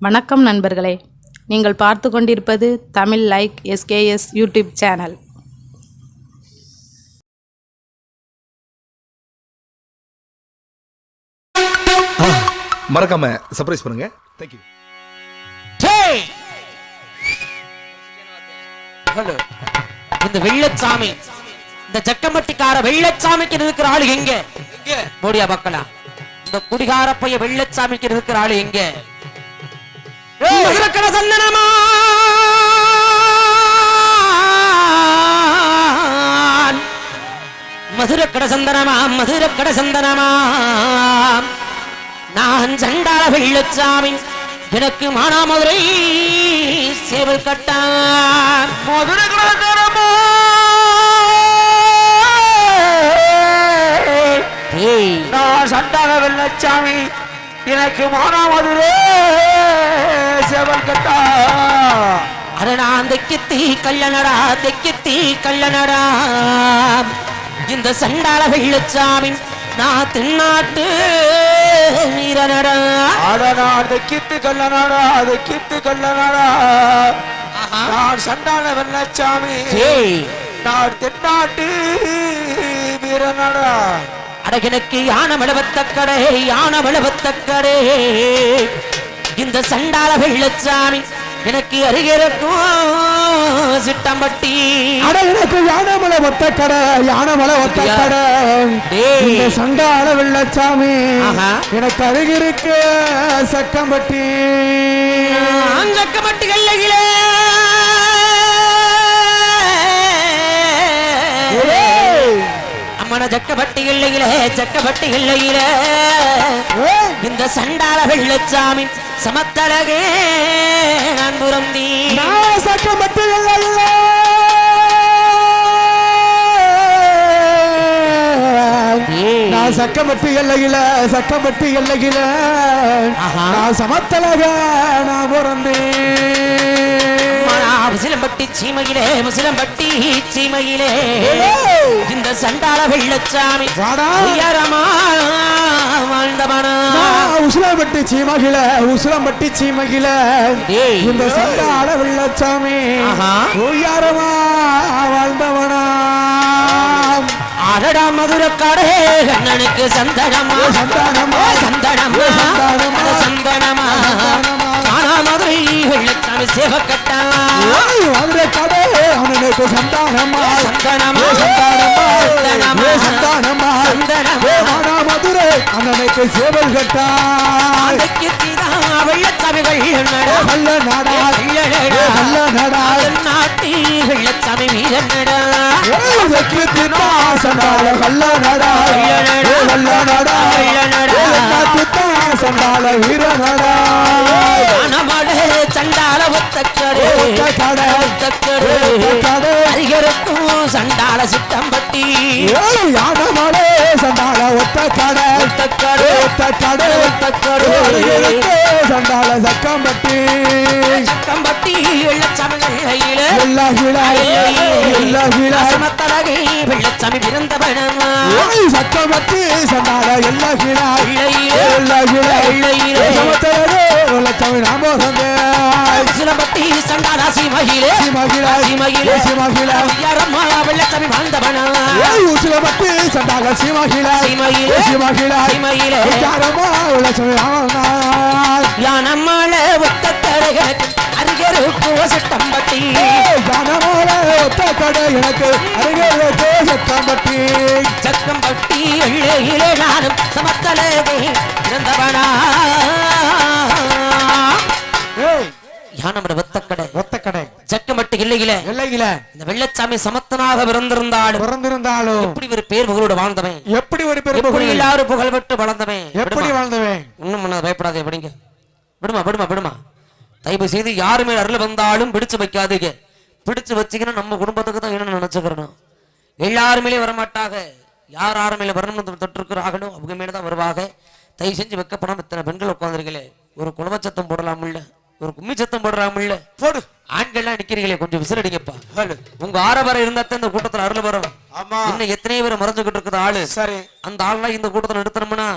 வணக்கம் நண்பர்களே. நீங்கள் பார்த்து கொண்டிருப்பது Tamil like SKS YouTube channel. மறக்காம சர்ப்ரைஸ் பண்ணுங்க. Thank you! ஹலோ. இந்த வெள்ளச்சாமி இந்த ஜக்கம்பட்டிக்கார வெள்ளச்சாமிக்கு இருக்கிற ஆளு எங்க? மோடியா பக்கலா. இந்த குடிகார பைய வெள்ளச்சாமிக்கு இருக்கிற ஆளு எங்க? மதுரக்கட சந்தனமா? மதுரக்கட சந்தனமா மதுரக்கட சந்தனமா? நான் சண்டாள வெள்ளச்சாமி எனக்கு மானாமதுரை சேவல் கட்டான் மதுரை கலாச்சாரமா நான் சண்டாள வெள்ளச்சாமி எனக்கு மானாமதுரை நான் தெக்கத்தி கல்லனடா தெக்கத்தி கல்லனடா இந்த சண்டாள வெள்ளச்சாமி நான் தென்னாட்டு வீரனடா. ஆடனா அந்த கித்து கல்லனாடா அது கித்து கல்லனாடா நான் சண்டான வெள்ளச்சாமி நான் தென்னாட்டு வீரனடா. அடகினுக்கு யானை விளவத்தக்கடே யானை விளவத்தக்கடே. இந்த சண்டாள வெள்ளச்சாமி எனக்கு அருகிருக்கும் சிட்டம்பட்டி. எனக்கு யானமலை ஒத்த கடை யானமலை ஒத்த? கடை சண்டாள வெள்ளச்சாமி. எனக்கு அருகிருக்கு சக்கம்பட்டி. அஞ்சக்கம்பட்டி கல்லையிலே அம்மன ஜக்கப்பட்டி இல்லையிலே ஜக்கப்பட்டி இல்லையிலே இந்த சண்டாள வெள்ளச்சாமி. சமத்தழகே நான் சக்கம்பட்டி ஏய். நான் சக்கம்பட்டி எல்லையில சக்கம்பட்டி எல்லையில. நான் சமத்தலக நான் பிறந்தேன் முசிலம்பட்டி சீமையிலே முசிலம்பட்டி சீமையிலே இந்த சண்டாள வெள்ளச்சாமி. உயரமா வாழ்ந்தவனா உசிலம்பட்டி சீமகில உசிலம்பட்டி சீமகில. இந்த சண்டாள வெள்ளச்சாமி. உயரமா வாழ்ந்தவனா அடடா மதுரக்காடே கண்ணனுக்கு சந்தனமா சந்தானமா. சந்தனமா சந்தானமா. மதுரை அண்ணனுக்கு சேவல் கட்டா அடக்கித்திதான் வெள்ளச்சாமிகள் நட. நல்ல நாடா. நல்ல நாடா. நாட்டி ஏய், வெற்றி திட்டா சண்டால கள்ள நாடா ஏ நல்ல நாடா சண்டால வீர நாடா சண்டால ஒத்தக்கடே. ஒத்தக்கடே. சண்டால சித்தம்பட்டி. யானமலை சண்டால ஒத்த கடை ஒத்தக்கடே. ஒத்த கடை ஒத்தக்கடே. அருகிருக்கு சண்டால சக்கம்பட்டி. சித்தம்பட்டி வெள்ளச்சாமி பிறந்தவனமா ஏய், சக்கம்பட்டி எல்லா கிளாய் எல்லா கிளாய் வெள்ளையிலே சிலம்பட்டி சண்டால சீமகிலே சிமகிலாய் சீமகிலே சிமகிலாய் யாரம்மா வெள்ளச்சாமி வாழ்ந்தவனா ஏய் சண்டால சிமகிலாய் சீமையிலே சிமகிலாய் சீமையிலே யாரமா உலகமே யானம்மாள ஒத்த அருகருக்கு சட்டம்பட்டி ஜனமோல ஒத்த கடை எனக்கு அருகே வைத்தே சக்கம்பட்டி சக்கம்பட்டி எள்ளையிலே நானும் ஒத்தக்கடை? சக்கம்பட்டி இல்லையில எல்லையில. இந்த வெள்ளச்சாமி சமத்தனாக பிறந்திருந்தாலும் பிறந்திருந்தாலும் எப்படி ஒரு பேர் புகழோட வாழ்ந்தவன்? எப்படி ஒரு பெருமை எல்லாரும் புகழ்பெற்று வளர்ந்தவன்? எப்படி. வாழ்ந்தவன்? இன்னும் பயப்படாதே படிங்க விடுமா விடுமா விடுமா? தயவு செய்து யாருமே அருள் வந்தாலும் பிடிச்சு வைக்காதீங்க. பிடிச்சு வச்சீங்கன்னா நம்ம குடும்பத்துக்கு தான் என்ன நினைச்சுக்கிறணும்? எல்லாருமேலே வரமாட்டாக யார் யார் மேல வரணும்னு தொட்டிருக்கிறார்களோ அவங்க மேல தான் வருவாங்க. தயவு செஞ்சு வைக்கப்படாம இத்தனை பெண்கள் உட்காந்துருக்கீங்களே ஒரு குடும்பச்சத்தம் போடலாம் இல்ல ஒரு கும்மி சத்தம் போடலாம் இல்ல போடு. ஆண்கள்லாம் நிக்கிறீங்களே கொஞ்சம் விசிலடிங்கப்பா. உங்க ஆரவரம் இருந்தா தான் இந்த கூட்டத்துல அருள் வரும். ஆமா. இன்னும் எத்தனை பேர் மறைஞ்சுக்கிட்டு இருக்குது ஆளு. சரி. அந்த ஆள்லாம் இந்த கூட்டத்துல நிறுத்தணும்னா?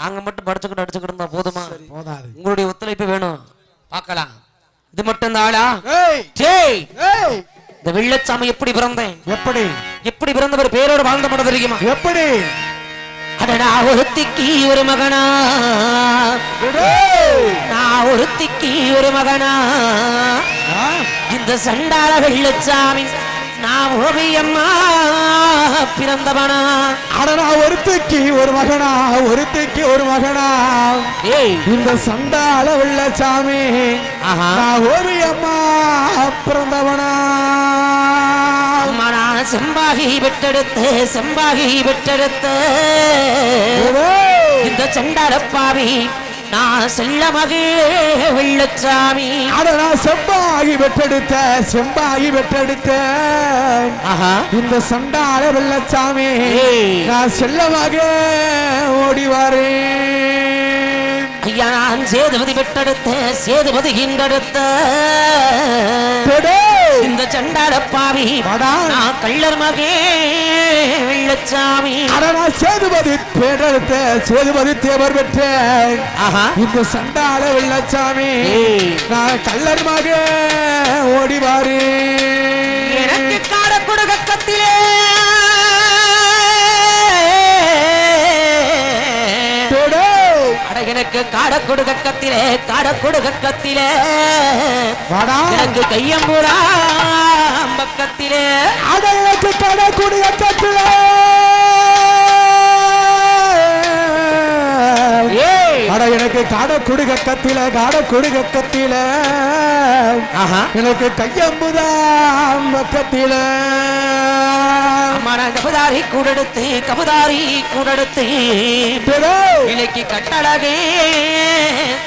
நாங்க மட்டும் படிச்சுக்கிட்டு அடிச்சுக்கிட்டு இருந்தா போதுமா? உங்களுடைய ஒத்துழைப்பு வேணும். பார்க்கலாம். இது மட்டும் ஏய். இந்த வெள்ளச்சாமி எப்படி பிறந்தேன்? எப்படி? எப்படி பிறந்தவர் பேரோட வாழ்ந்த மட்டும் தெரியுமா? எப்படி? அடடா ஒருத்திக்கு ஒரு மகனா! நான் ஒருத்திக்கு ஒரு மகனா? இந்த சண்டாள வெள்ளச்சாமி நான் ஓவியம்மா பிறந்தவனா. அடடா ஒருத்திக்கு ஒரு மகனா ஒருத்திக்கு ஒரு மகனா. ஏய். இந்த சண்டால உள்ள சாமி நான் ஓவியம்மா பிறந்தவனா. செம்பாகி பெற்றெடுத்து செம்பாகி பெற்றெடுத்து! இந்த சண்டாளப்பாவி நான் செல்ல மகே வெள்ளச்சாமி. அடடா செம்பாகி பெற்றெடுத்த செம்பாகி பெற்றெடுத்த ஆஹா. இந்த சண்டால வெள்ளச்சாமி. நான் செல்லமாக ஓடி வரேன். ஐயா நான் சேதுபதி பெற்றெடுத்த சேதுபதி தொடு. இந்த சண்டாளப்பாவி. வாடா. நான் கள்ளர் மகே வெள்ளச்சாமி. சேதுபதி பெற்றெடுத்த சேதுபதி தேவர் பெற்ற இந்த சண்டால வெள்ளச்சாமி. நான் கல்லர் மக ஓடி எனக்கு காட குடுக்கத்திலே காட குடுக்கத்திலே வாடா. எனக்கு கையம்பூரா பக்கத்திலே. அடலுக்கு கடக்கூடிய கட்டில எனக்கு காட குடுக கத்தில காட குடுக கத்தில எனக்கு கையம்புதான் பக்கத்தில. கபதாரி கூடெடுத்து கபதாரி கூடெடுத்து. இன்னைக்கு கட்டழகே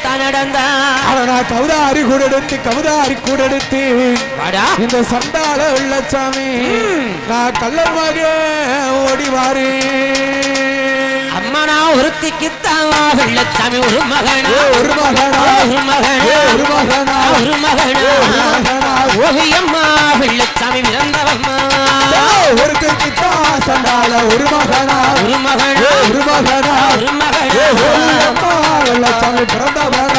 தனடந்தா. அட நான் கவுதாரி கூட எடுத்து கவுதாரி கூட எடுத்து வாடா. இந்த சண்டால உள்ள சாமி நான் கல்லர் மக ஓடி வாரு அம்மா நான் ஒருத்திக்கு தான் வெள்ளச்சாமி ஒரு மகனா ஒரு மகனா ஒரு மகனா ஒரு மகனா ஒரு மகனா. ஓவியம்மா வெள்ளச்சாமி பிறந்தவம்மா ஒரு கைக்கு சண்டால ஒரு மகனா ஒரு மகனா ஒரு மகனா ஒரு மகனா வெள்ளச்சாமி பிறந்தவனா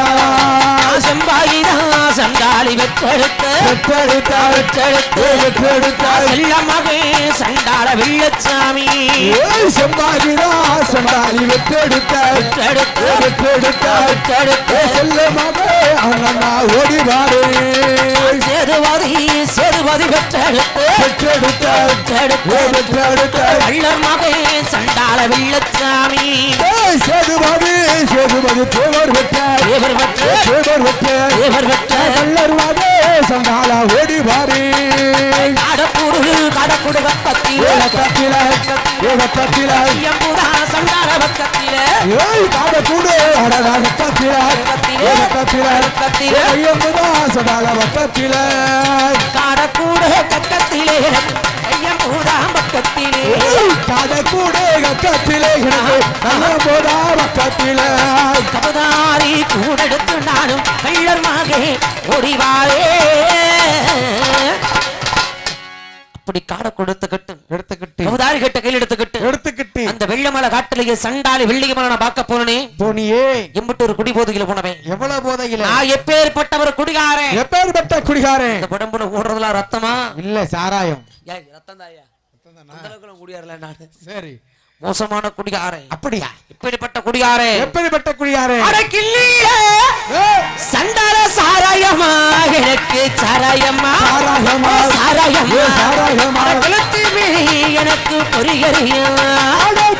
சண்டாளி வெற்றெடுத்த பெற்றெடுத்தாள் வெற்றெடுத்து. பெற்றெடுத்தாள் செல்ல மகே சண்டாள வெள்ளச்சாமி சண்டாலி வெற்றெடுத்தாள் வெற்றெடுத்து பெற்றெடுத்தாள் வெற்றெடுத்து. ஏ, செல்ல மகே அண்ணா ஓடி வாரு சேதுபதி சேதுபதி பெற்றெடுத்து பெற்றெடுத்தாள் பெற்றெடுத்து ஏ, பெற்றெடுத்தாள் கள்ளர் மகே சண்டாள வெள்ளச்சாமி ஏய் சேதுபதி சேதுபதி தேவர் வெற்றாள் தேவர் பெற்ற தேவர் வெற்றாள் தேவர் பெற்ற ஏகத்தில ஐயம்புதா சண்டாள பக்கத்தில ஏய் காட கூடு அடடா கத்தில ஏகத்தில பக்கத்தில ஐயம்புதா சண்டால பக்கத்தில காடக்கூடு பக்கத்திலே. ஐயம்புதா பக்கத்திலே. காட கூடு கத்தில எனக்கு ஐயம்புதா பக்கத்தில. கபதாரி கூடெடுத்து நானும் கள்ளர் மகே ஓடிவாரே. அப்படி காட கொடுத்துக்கிட்டு எடுத்துக்கிட்டு. கபதாரி கட்ட கையில் எடுத்துக்கிட்டு. எடுத்துக்கிட்டு. அந்த வெள்ளமலை காட்டிலேயே சண்டாலி வெள்ளியமலை நான் பார்க்க போனே போனியே எம்பிட்டு ஒரு குடி போதுகில போனவன். எவ்வளவு போதையில? நான் எப்பேற்பட்டவர் குடிகாரன். எப்பேற்பட்ட குடிகாரன்? இந்த உடம்புல ஓடுறதுலாம் ரத்தமா? இல்ல சாராயம். ஏய், ரத்தம் தாயா அந்த அளவுக்கு நான் குடியாரல நானு. சரி. மோசமான குடிகாரன். அப்படியா? இப்படிப்பட்ட குடிகாரன். எப்பேற்பட்ட குடிகாரன்? அட கிள்ளியே சண்டால எனக்கு சாராயம்மா. சாராயமா. சாராயம்மா. ஏ, சாராயமா. அட கழுத்து விழி எனக்கு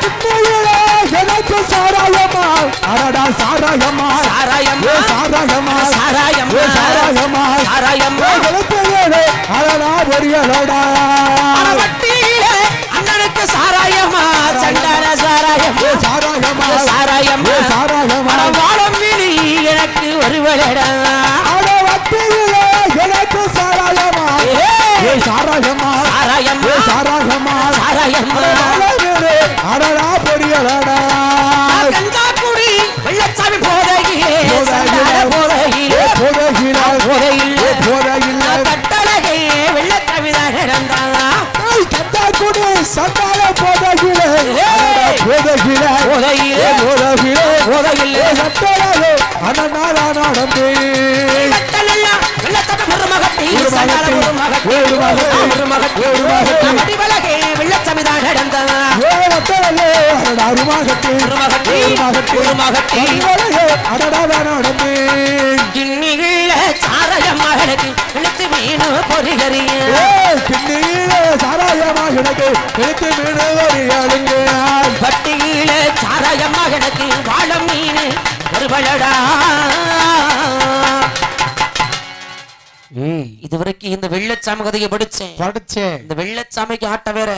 சின்னையிலே எனக்கு சாராயம்மா. சாராயமா சாராயம்மா. ஏ, சாராயமா சாராயம்மா. ஏ, எழுத்துகளே, அடடா பொரியலடா. மகட்டி ஒரு மகட்டி. அடிவலையே அடடா நடந்தேன் கிண்ணிகள சாரைய மகளுக்கு பொறிகறிய. சாராயமா கிடக்கு எழுத்து மீனு வரியாளுங்க பட்டியில சாராய மகனுக்கு வாழ மீன் ஒருவளடா. ஏய் இதுவரைக்கும் இந்த வெள்ளச்சாமி கதையை படிச்சேன். படிச்சேன். இந்த வெள்ளச்சாமிக்கு ஆட்ட வேற.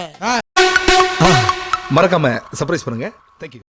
மறக்காம சர்ப்ரைஸ் பண்ணுங்க. தேங்க்யூ